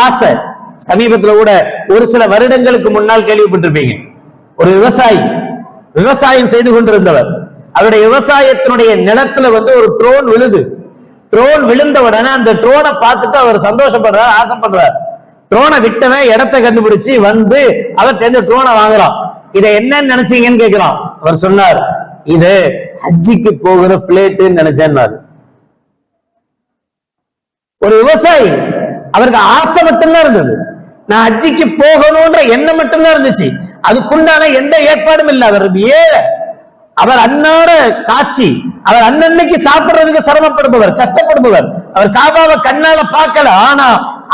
ஆசை. சமீபத்துல கூட ஒரு சில வருடங்களுக்கு முன்னால் கேள்விப்பட்டிருப்பீங்க. ஒரு விவசாயி விவசாயம் செய்து கொண்டிருந்தவர். அவருடைய விவசாயத்தினுடைய நிலத்துல வந்து ஒரு ட்ரோன் விழுது. ட்ரோன் விழுந்த உடனே அந்த ட்ரோனை பார்த்துட்டு அவர் சந்தோஷப்படுறார் ஆசைப்படுறார். ட்ரோனை விட்டவன் இடத்தை கண்டுபிடிச்சு வந்து அவர் தெரிஞ்ச ட்ரோனை வாங்குறான். இதை என்னன்னு நினைச்சீங்கன்னு கேட்கிறான் அவர் சொன்னார் இது ஹஜ்ஜிக்கு போகிற பிளேட்டுன்னு நினைச்சேன்னாரு. ஒரு விவசாயி அவருக்கு ஆசை மட்டும்தான் இருந்தது. நான் அஜிக்கு போகணும்ன்ற எண்ணம் மட்டும்தான் இருந்துச்சு. அதுக்குண்டான எந்த ஏற்பாடும் இல்லை. அவர் ஏழை. அவர் அன்னாட காட்சி. அவர் அன்னன்னைக்கு சாப்பிடுறதுக்கு சிரமப்படுபவர் கஷ்டப்படுபவர். அவர் காபாவை கண்ணால பார்க்கல. ஆனா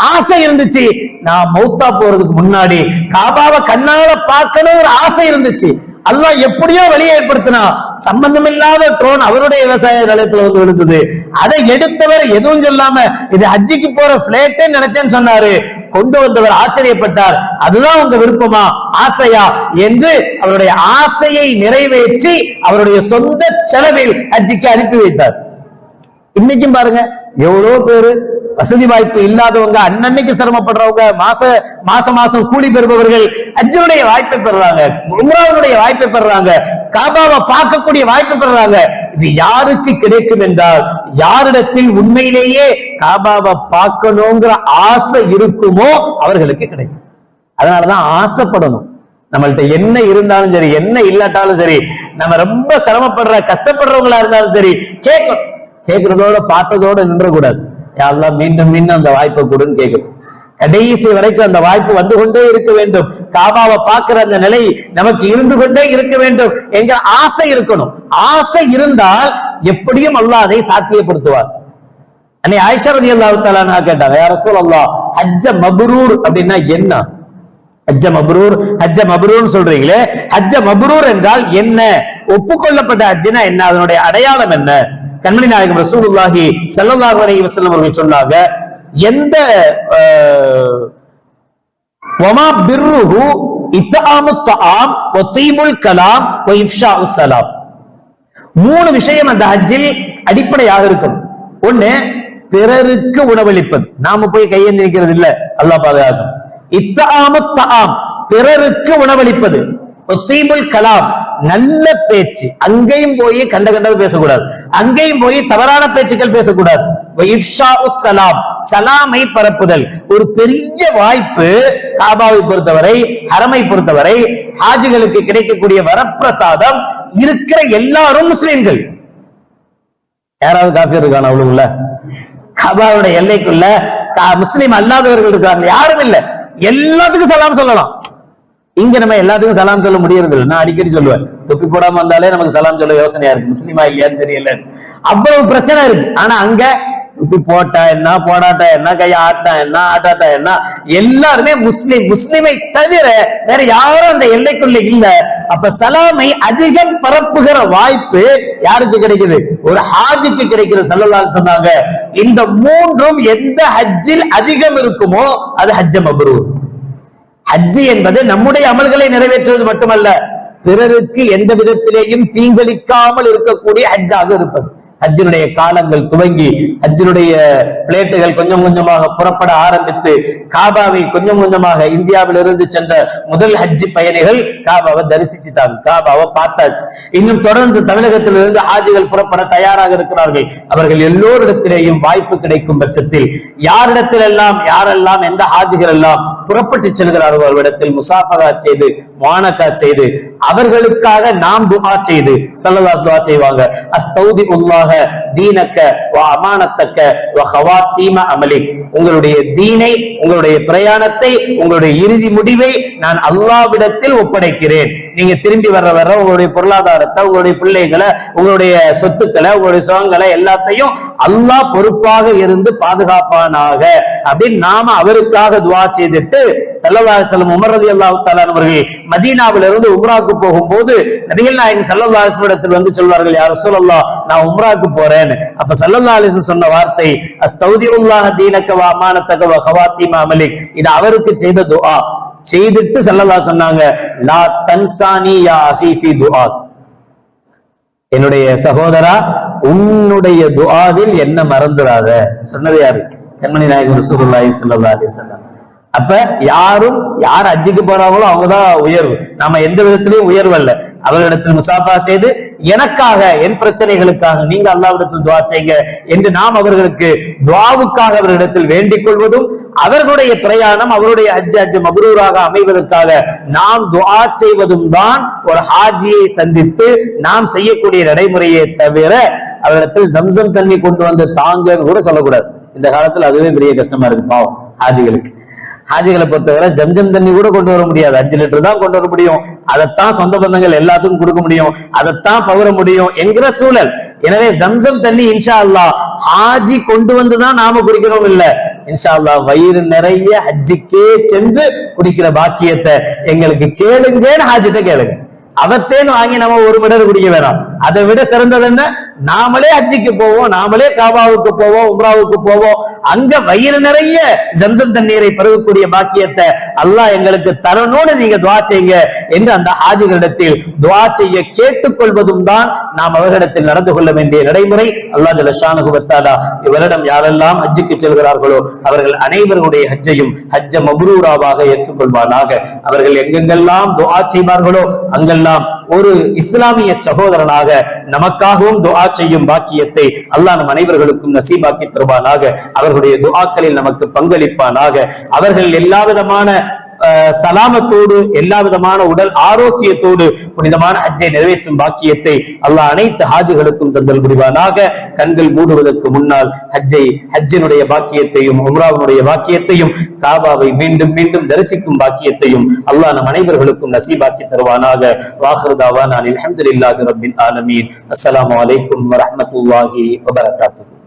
ஆசை இருந்துச்சு. நான் மௌத்தா போறதுக்கு முன்னாடி காபாவை கண்ணால பார்க்கணும் ஒரு ஆசை இருந்துச்சு. அல்லாஹ் எப்படியோ வழியை ஏற்படுத்தினா சம்பந்தமில்லாத ட்ரோன் அவருடைய விவசாய நிலையத்துல வந்து விழுந்தது. அதை எடுத்தவர் எதுவும் சொல்லாம இது ஹஜ்ஜிக்கு போற பிளேட்டே நினைச்சேன்னு சொன்னாரு. கொண்டு வந்தவர் ஆச்சரியப்பட்டார். அதுதான் உங்க விருப்பமா? ஆசையா? என்று அவருடைய ஆசையை நிறைவேற்றி அவருடைய சொந்த செலவில் ஹஜ்ஜிக்கு அனுப்பி வைத்தார். இன்னைக்கும் பாருங்க எவ்வளவு பேரு வசதி வாய்ப்பு இல்லாதவங்க அன்னன்னைக்கு சிரமப்படுறவங்க மாச மாசம் மாசம் கூலி பெறுபவர்கள் அஜனுடைய வாய்ப்பை பெறுறாங்க உம்ராவுடைய வாய்ப்பை பெறுறாங்க காபாவை பார்க்கக்கூடிய வாய்ப்பு பெறுறாங்க. இது யாருக்கு கிடைக்கும் என்றால் யாரிடத்தில் உண்மையிலேயே காபாவை பார்க்கணுங்கிற ஆசை இருக்குமோ அவர்களுக்கு கிடைக்கும். அதனாலதான் ஆசைப்படணும். நம்மள்ட்ட என்ன இருந்தாலும் சரி என்ன இல்லாட்டாலும் சரி நம்ம ரொம்ப சிரமப்படுற கஷ்டப்படுறவங்களா இருந்தாலும் சரி கேட்கணும். கேட்கறதோட பார்த்ததோட நின்றக்கூடாது. யாரெல்லாம் மீண்டும் மீண்டும் அந்த வாய்ப்பை கொடுன்னு கேட்கும். கடைசி வரைக்கும் அந்த வாய்ப்பு வந்து கொண்டே இருக்க வேண்டும். காபாவை பார்க்கிற அந்த நிலை நமக்கு இருந்து கொண்டே இருக்க வேண்டும் என்கிற ஆசை இருக்கணும். ஆசை இருந்தால் எப்படியும் அல்லாஹ் அதை சாத்தியப்படுத்துவார். அன்னை ஆயிஷா ரதி அல்லாஹ் கேட்டாங்க யார சொல்லலாம் ஹஜ்ஜ மபரூர் அப்படின்னா என்ன? ஹஜ்ஜ மபுரூர் ஹஜ்ஜ மபுரூர்னு சொல்றீங்களே ஹஜ்ஜ மபுரூர் என்றால் என்ன? ஒப்புக்கொள்ளப்பட்ட ஹஜ்ஜினா என்ன? அதனுடைய அடையாளம் என்ன? கண்மணி நாயகம் ரசூலுல்லாஹி சல்லல்லாஹு அலைஹி வஸல்லம் அவர்கள் சொன்னாங்க எந்த வமா பிர்ருஹு இத்தாமு தஆம் வ தீபுல் கலாம் வ இஃப்ஷாஉ ஸலாம். மூணு விஷயம் அந்த ஹஜ்ஜில் அடிப்படையாக இருக்கும். ஒண்ணு பிறருக்கு உணவளிப்பது. நாம போய் கையேந்தி நிற்கிறது இல்ல அல்லாஹ் பாதுகாக்கும். இத்தாமு தஆம் பிறருக்கு உணவளிப்பது. ஒத்தீமுல் கலாம் நல்ல பேச்சு. அங்கேயும் போய் கண்ட கண்டது பேசக்கூடாது. அங்கேயும் போய் தவறான பேச்சுக்கள் பேசக்கூடாது. சலாம் சலாமை பரப்புதல். ஒரு பெரிய வாய்ப்பு காபாவை பொறுத்தவரை ஹரமை பொறுத்தவரை ஹாஜிகளுக்கு கிடைக்கக்கூடிய வரப்பிரசாதம் இருக்கிற எல்லாரும் முஸ்லிம்கள். யாராவது காஃபி இருக்கான அவ்வளவுல காபாவோட எல்லைக்குள்ள முஸ்லீம் அல்லாதவர்கள் இருக்காங்க. யாரும் இல்ல. எல்லாத்துக்கும் சலாம் சொல்லலாம். இங்க நம்ம எல்லாத்துக்கும் சலாம் சொல்ல முடியறது இல்லை நான் அடிக்கடி சொல்லுவேன். தொப்பி போடாம வந்தாலே நமக்கு சலாம் சொல்ல யோசனையா இருக்கு. முஸ்லிமா இல்லையான்னு தெரியல. அவ்வளவு பிரச்சனை இருக்கு. ஆனா அங்க தொப்பி போட்டா என்ன போடாட்டா என்ன கைய ஆட்டா என்ன ஆட்டாட்டா என்ன எல்லாருமே முஸ்லிம். முஸ்லிமை தவிர வேற யாரும் அந்த எல்லைக்குள்ள இல்ல. அப்ப சலாமை அதிகம் பரப்புகிற வாய்ப்பு யாருக்கு கிடைக்குது? ஒரு ஹாஜிக்கு கிடைக்கிற சல்லல்லாஹு சொன்னாங்க. இந்த மூன்றும் எந்த ஹஜ்ஜில் அதிகம் இருக்குமோ அது ஹஜ்ஜம் அபரூர் ஹஜ்ஜி என்பது நம்முடைய அமல்களை நிறைவேற்றுவது மட்டுமல்ல பிறருக்கு எந்த விதத்திலேயும் தீங்களிக்காமல் இருக்கக்கூடிய ஹஜ்ஜாக இருப்பது. ஹஜ்ஜினுடைய காலங்கள் துவங்கி ஹஜ்ஜினுடைய பிளேட்டுகள் கொஞ்சம் கொஞ்சமாக புறப்பட ஆரம்பித்து காபாவை கொஞ்சம் கொஞ்சமாக இந்தியாவிலிருந்து சென்ற முதல் ஹஜ்ஜி பயணிகள் காபாவை தரிசிச்சுட்டாங்க. காபாவை பார்த்தாச்சு. இன்னும் தொடர்ந்து தமிழகத்திலிருந்து ஹாஜிகள் புறப்பட தயாராக இருக்கிறார்கள். அவர்கள் எல்லோரிடத்திலேயும் வாய்ப்பு கிடைக்கும் பட்சத்தில் யாரிடத்திலெல்லாம் யாரெல்லாம் எந்த ஹாஜிகள் எல்லாம் புறப்பட்டு செல்கிறார்கள் அவரிடத்தில் முசாஃபகா செய்து மானக்கா செய்து அவர்களுக்காக நாம் துவா செய்து சல்லதாஸ் துவா செய்வாங்க. அஸ்தௌதி உல்லாக தீனக்க அமானத்தக்க வ ஹவாத்தீம அமலி. உங்களுடைய தீனை உங்களுடைய பிரயாணத்தை உங்களுடைய இறுதி முடிவை நான் அல்லாவிடத்தில் ஒப்படைக்கிறேன். நீங்க திரும்பி வர்ற வர உங்களுடைய பொருளாதாரத்தை உங்களுடைய பிள்ளைகளை உங்களுடைய சொத்துக்களை உங்களுடைய சுகங்களை எல்லாத்தையும் அல்லாஹ் பொறுப்பாக இருந்து பாதுகாப்பானாக அப்படின்னு நாம அவருக்காக துவா செய்துட்டு சல்லல்லாஹு அலைஹி செல்லம் உமர் ரலியல்லாஹு தஆலா அவர்கள் மதீனாவிலிருந்து இருந்து உம்ராக்கு போகும்போது நபிகள் நாயகன் சல்லல்லா அலிஸ்மிடத்தில் வந்து சொல்வார்கள் யார் சொல்லல்லா நான் உம்ராக்கு போறேன் அப்ப சல்லல்லா அலிஸ்மன் சொன்ன வார்த்தை அஸ்தௌதியுல்லாஹ தீனக வ அமானத்தக வ ஹவாத்திம இது அவருக்கு செய்த துஆ. செய்துட்டு சல்லல்லா சொன்னாங்க லா தன்சானி யா அஹீ துஆ. என்னுடைய சகோதரா உன்னுடைய துஆவில் என்ன மறந்துடாத? சொன்னது யாரு? கண்மணி நாயகன் ரசூலுல்லாஹி ஸல்லல்லாஹு அலைஹி வஸல்லம். அப்ப யாரும் யார் அஜிக்கு போறாங்களோ அவங்கதான் உயர்வு. நாம எந்த விதத்திலையும் உயர்வு அல்ல. அவர்களிடத்தில் முசாஃபா செய்து எனக்காக என் பிரச்சனைகளுக்காக நீங்க அல்லாவிடத்தில் துவா செய்யுங்க என்று நாம் அவர்களுக்கு துவாவுக்காக அவர்களிடத்தில் வேண்டிக் கொள்வதும் அவர்களுடைய பிரயாணம் அவருடைய அஜ் அஜ் மபரூராக அமைவதற்காக நாம் துவா செய்வதும் தான் ஒரு ஹாஜியை சந்தித்து நாம் செய்யக்கூடிய நடைமுறையை தவிர அவரிடத்தில் ஜம்சம் தண்ணி கொண்டு வந்து தாங்கன்னு கூட சொல்லக்கூடாது. இந்த காலத்துல அதுவே பெரிய கஷ்டமா இருக்கு பாவம் ஹாஜிகளுக்கு. ஹாஜிகளை பொறுத்தவரை ஜம்ஜம் தண்ணி கூட கொண்டு வர முடியாது. அஞ்சு லிட்டர் தான் கொண்டு வர முடியும். அதைத்தான் சொந்த பந்தங்கள் எல்லாத்துக்கும் கொடுக்க முடியும். அதைத்தான் பகிர முடியும் என்கிற சூழல். எனவே ஜம்சம் தண்ணி இன்ஷா அல்லாஹ் ஹாஜி கொண்டு வந்துதான் நாம குடிக்கணும் இல்ல. இன்ஷா அல்லாஹ் வயிறு நிறைய ஹஜ்ஜிக்கே சென்று குடிக்கிற பாக்கியத்தை எங்களுக்கு கேளுங்கன்னு ஹாஜிட்ட கேளுங்க. அவத்தேன்னு வாங்கி நம்ம ஒரு மிடர் குடிக்க வேணாம். அதை விட சிறந்தது என்ன? நாமளே அஜிக்கு போவோம் நாமளே காபாவுக்கு போவோம் உம்ராவுக்கு போவோம். அங்க வயிறு நிறைய ஜம்சம் தண்ணீரை பருகக்கூடிய பாக்கியத்தை அல்லாஹ் எங்களுக்கு தரணும்னு நீங்க துவா செய்யுங்க என்று அந்த ஹாஜிகளிடத்தில் துவா செய்ய கேட்டுக்கொள்வதும் தான் நாம் அவர்களிடத்தில் நடந்து கொள்ள வேண்டிய நடைமுறை. அல்லாஹ் ஜலஷானுகுவத்தாலா இவரிடம் யாரெல்லாம் ஹஜ்ஜுக்கு செல்கிறார்களோ அவர்கள் அனைவருடைய ஹஜ்ஜையும் ஹஜ்ஜ மபுரூராவாக ஏற்றுக்கொள்வானாக. அவர்கள் எங்கெங்கெல்லாம் துவா செய்வார்களோ அங்கெல்லாம் ஒரு இஸ்லாமிய சகோதரனாக நமக்காகவும் துஆ செய்யும் பாக்கியத்தை அல்லாஹ் நம் அனைவர்களுக்கும் நசீபாக்கி தருவானாக. அவர்களுடைய துஆக்களில் நமக்கு பங்களிப்பானாக. அவர்கள் எல்லா விதமான சலாமத்தோடு எல்லா விதமான உடல் ஆரோக்கியத்தோடு புனிதமான அஜை நிறைவேற்றும் பாக்கியத்தை அல்லாஹ் அனைத்து ஹாஜிகளுக்கும் தந்தல் புரிவானாக. கண்கள் மூடுவதற்கு முன்னால் ஹஜ்ஜை ஹஜ்ஜினுடைய பாக்கியத்தையும் உம்ராவினுடைய பாக்கியத்தையும் காபாவை மீண்டும் மீண்டும் தரிசிக்கும் பாக்கியத்தையும் அல்லாஹ் நம் அனைவர்களுக்கும் நசீபாக்கி தருவானாக. வாஹர்தாவா நான் அல்ஹம்துலில்லாஹி ரபின் ஆலமீன். அஸ்லாம் அலைக்கும் வரமத்துல்லாஹி வபரகாத்து